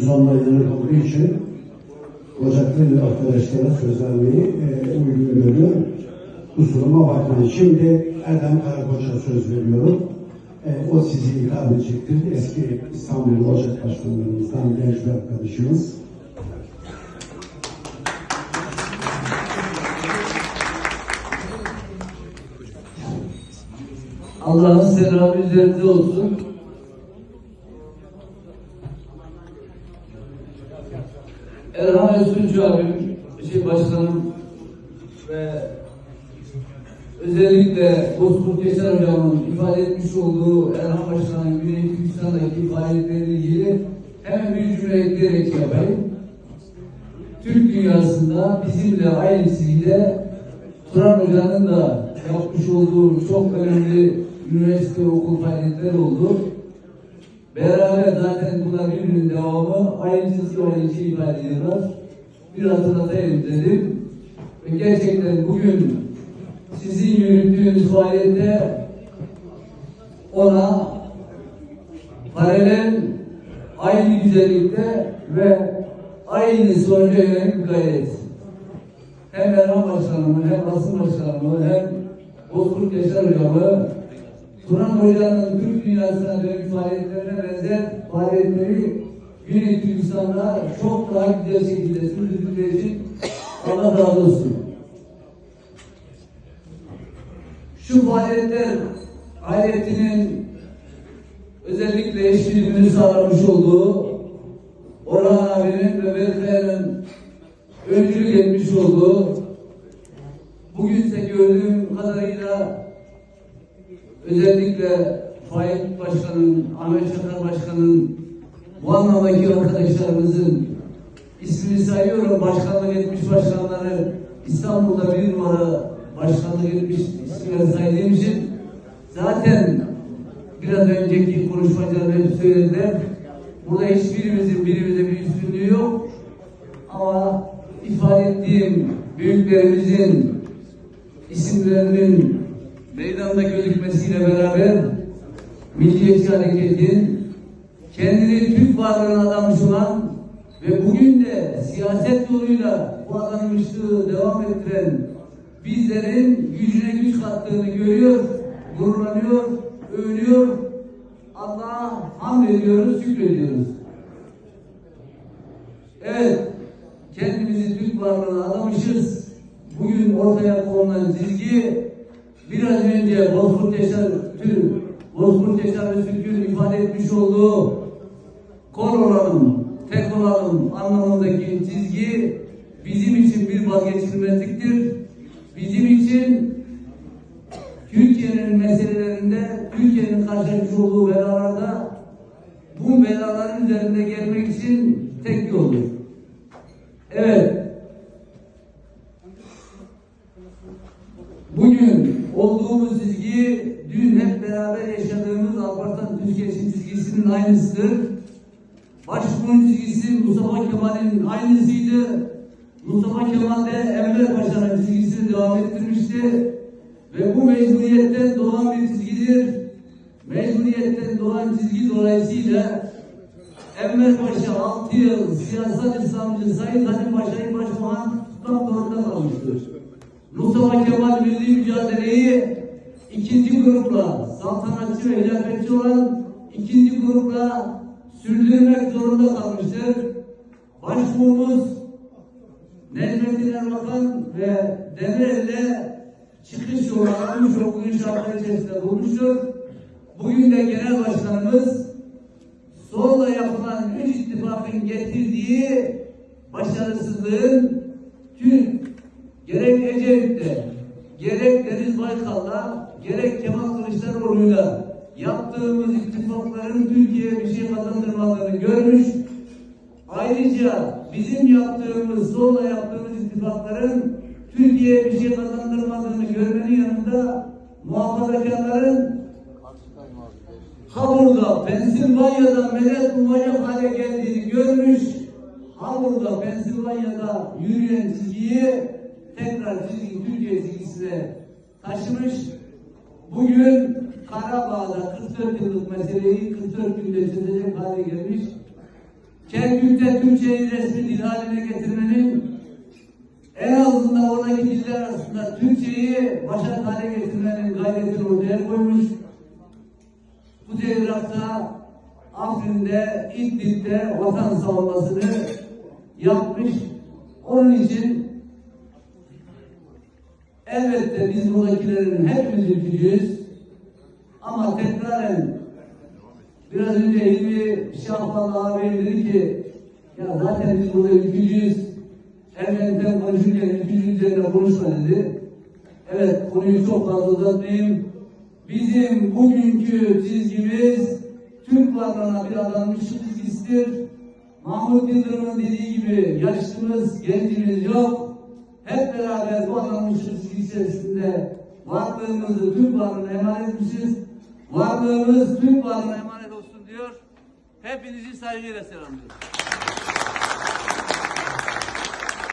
sonuna yönelik olduğu için Ocaklı arkadaşlara söz vermeyi e, uygun görüyorum. Kusuruma bakmayın. Şimdi Erdem Karakoç'a söz veriyorum. E, o sizi ikram edecektir. Eski İstanbul Ocak Başkanlarımızdan genç bir arkadaşımız. Allah'ın selamı üzerinde olsun. Erhan Öztuncu abim, şey başkanım ve özellikle Bozkurt Yaşar hocamın ifade etmiş olduğu Erhan Başkan'ın Güney Türkistan'daki faaliyetleriyle ilgili hemen bir cümle ekleyerek yapayım. Türk dünyasında bizimle aynısıyla Turan Hoca'nın da yapmış olduğu çok önemli üniversite okul faaliyetleri oldu. Beraber zaten bunlar birbirinin devamı çizgi aynı şeyi ifade ediyorlar. Bir hatırlatayım dedim. Ve gerçekten bugün sizin yürüttüğünüz faaliyette ona paralel aynı güzellikte ve aynı sonuca yönelik gayret. Hem Erhan Başkanımı, hem Asım Başkanımı, hem Bozkurt Yaşar Hocamı, Turan Hoca'nın Türk dünyasına dönük faaliyetlerine benzer faaliyetleri Güney Türkistan'da çok daha güzel şekilde sürdürdükleri için Allah razı olsun. Şu faaliyetler aletinin özellikle eşliğini sağlamış olduğu Orhan abinin ve Berkaya'nın öncülük etmiş olduğu bugünse gördüğüm kadarıyla özellikle Faik Başkan'ın, Ahmet Çakar Başkan'ın bu anlamdaki arkadaşlarımızın ismini sayıyorum. Başkanlık etmiş başkanları İstanbul'da bir numara başkanlık etmiş isimleri saydığım için zaten biraz önceki konuşmacılar hep söylediler. Burada hiçbirimizin birimize bir üstünlüğü yok. Ama ifade ettiğim büyüklerimizin isimlerinin meydanda gözükmesiyle beraber Milliyetçi Hareket'in kendini Türk varlığına adamış olan ve bugün de siyaset yoluyla bu adanmışlığı devam ettiren bizlerin gücüne güç kattığını görüyor, gururlanıyor, övünüyor. Allah'a hamd ediyoruz, şükrediyoruz. Evet, kendimizi Türk varlığına adamışız. Bugün ortaya konulan çizgi biraz önce Bozkurt Türk, Bozkurt Öztürk'ün ifade etmiş olduğu kol olalım, tek olalım anlamındaki çizgi bizim için bir vazgeçilmezliktir. Bizim için Türkiye'nin meselelerinde, Türkiye'nin karşılaşmış olduğu belalarda bu belaların üzerinde gelmek için tek yoldur. Evet. Bugün olduğumuz çizgi dün hep beraber yaşadığımız Alparslan Türkiye'si çizgisinin aynısıdır. Başbuğun çizgisi Mustafa Kemal'in aynısıydı. Mustafa Kemal de Enver Paşa'nın çizgisini devam ettirmişti. Ve bu mecburiyetten doğan bir çizgidir. Mecburiyetten doğan çizgi dolayısıyla Enver Paşa 6 yıl siyasal İslamcı Said Halim Paşa'yı başbakan tutmak zorunda kalmıştır. Mustafa Kemal milli mücadeleyi ikinci grupla saltanatçı ve hilafetçi olan ikinci grupla sürdürmek zorunda kalmıştır. Başbuğumuz Necmettin Erbakan ve Demirel'le çıkış yolu aramış okul şartları içerisinde bulmuştur. Bugün de genel başkanımız solla yapılan üç ittifakın getirdiği başarısızlığın tüm gerek Ecevit'te, gerek Deniz Baykal'la, gerek Kemal Kılıçdaroğlu'yla yaptığımız ittifakların Türkiye'ye bir şey kazandırmadığını görmüş. Ayrıca bizim yaptığımız, solla yaptığımız ittifakların Türkiye'ye bir şey kazandırmadığını görmenin yanında muhafazakarların Hamur'da, Pensilvanya'da medet umacak hale geldiğini görmüş. Hamur'da, Pensilvanya'da yürüyen çizgiyi tekrar çizgi Türkiye çizgisine taşımış. Bugün Karabağ'da 44 yıllık meseleyi 44 günde çözecek hale gelmiş. Kerkük'te Türkçeyi resmi dil haline getirmenin en azından oradaki diller arasında Türkçeyi başat hale getirmenin gayretini ortaya koymuş. Kuzey Irak'ta, Afrin'de, İdlib'de vatan savunmasını yapmış. Onun için elbette biz buradakilerin hepimiz ülkücüyüz. Ama tekraren biraz önce Hilmi Şahban ağabeyim dedi ki ya zaten biz burada ülkücüyüz. Ermeni'den konuşurken ülkücü üzerine konuşma dedi. Evet konuyu çok fazla uzatmayayım. Bizim bugünkü çizgimiz Türk varlığına bir adanmışlık çizgisidir. Mahmut Yıldırım'ın dediği gibi yaşlımız, gencimiz yok. Hep beraber bu çizgisi içerisinde varlığımızı Türk varlığına emanet etmişiz. Varlığımız Türk varlığına emanet olsun diyor. Hepinizi saygıyla selamlıyorum.